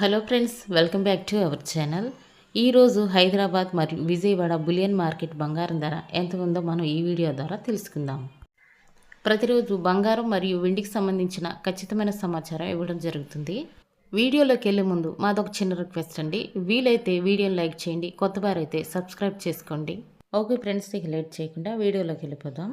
Hello friends welcome back to our channel. ఈరోజు హైదరాబాద్ మరియు Vijayawada bullion market బంగారం ధర ఎంత ఉందో మనం ఈ వీడియో ద్వారా తెలుసుకుందాం. ప్రతిరోజు బంగారం మరియు వెండికి సంబంధించిన ఖచ్చితమైన సమాచారం ఇవ్వడం జరుగుతుంది. వీడియోలోకి వెళ్ళే ముందు మాదొక చిన్న రిక్వెస్ట్ అండి. వీలైతే వీడియోని లైక్ చేయండి కొత్త వారైతే సబ్స్క్రైబ్ చేసుకోండి. ఓకే ఫ్రెండ్స్ ఇక లేట్ చేయకుండా వీడియోలోకి వెళ్ళిపోదాం.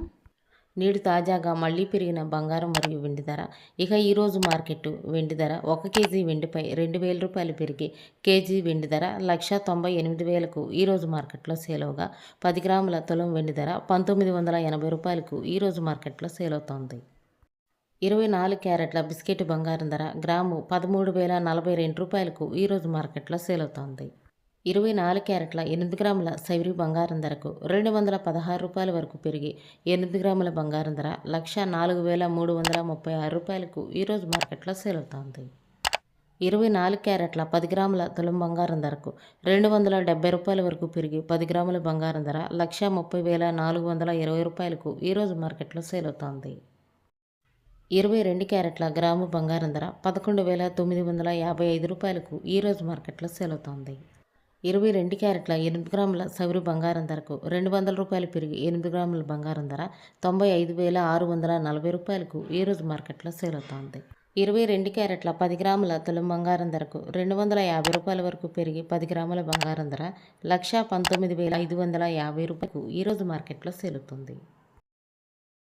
నేడు తాజాగా మళ్ళీ పెరిగిన బంగారం మరియు వెండి ధర. ఇక ఈరోజు మార్కెట్ వెండి ధర ఒక కేజీ వెండిపై రెండు వేల రూపాయలు పెరిగి కేజీ వెండి ధర లక్ష తొంభై ఎనిమిది వేలకు ఈరోజు మార్కెట్లో సేల్ అవగా పది గ్రాముల తులం వెండి ధర పంతొమ్మిది వందల ఎనభై రూపాయలకు ఈరోజు మార్కెట్లో సేల్ అవుతోంది. ఇరవై నాలుగు క్యారెట్ల బిస్కెట్ బంగారం ధర గ్రాము పదమూడు వేల నలభై రెండు రూపాయలకు ఈరోజు మార్కెట్లో సేల్ అవుతోంది. ఇరవై నాలుగు క్యారెట్ల ఎనిమిది గ్రాముల సైవరి బంగారం ధరకు రెండు వందల పదహారు రూపాయల వరకు పెరిగి ఎనిమిది గ్రాముల బంగారం ధర లక్ష నాలుగు వేల మూడు వందల ముప్పై ఆరు రూపాయలకు ఈరోజు మార్కెట్లో సేల్ అవుతోంది ఇరవై నాలుగు క్యారెట్ల పది గ్రాముల తులం బంగారం ధరకు రెండు వందల డెబ్బై రూపాయల వరకు పెరిగి పది గ్రాముల బంగారం ధర లక్ష ముప్పై వేల నాలుగు వందల ఇరవై రూపాయలకు ఈరోజు మార్కెట్లో సేల్ అవుతోంది ఇరవై రెండు క్యారెట్ల గ్రాము బంగారం ధర పదకొండు వేల తొమ్మిది వందల యాభై ఐదు రూపాయలకు ఈరోజు మార్కెట్లో సేల్ అవుతోంది ఇరవై రెండు క్యారెట్ల ఎనిమిది గ్రాముల సవిరు బంగారం ధరకు రెండు వందల రూపాయలు పెరిగి ఎనిమిది గ్రాముల బంగారం ధర తొంభై ఐదు వేల ఆరు వందల నలభై రూపాయలకు ఈరోజు మార్కెట్లో సేల్ అవుతోంది. ఇరవై రెండు క్యారెట్ల పది గ్రాముల తులం బంగారం ధరకు రెండు వందల యాభై రూపాయల వరకు పెరిగి పది గ్రాముల బంగారం ధర లక్ష పంతొమ్మిది వేల ఐదు వందల యాభై రూపాయలకు ఈరోజు మార్కెట్లో సేలుతుంది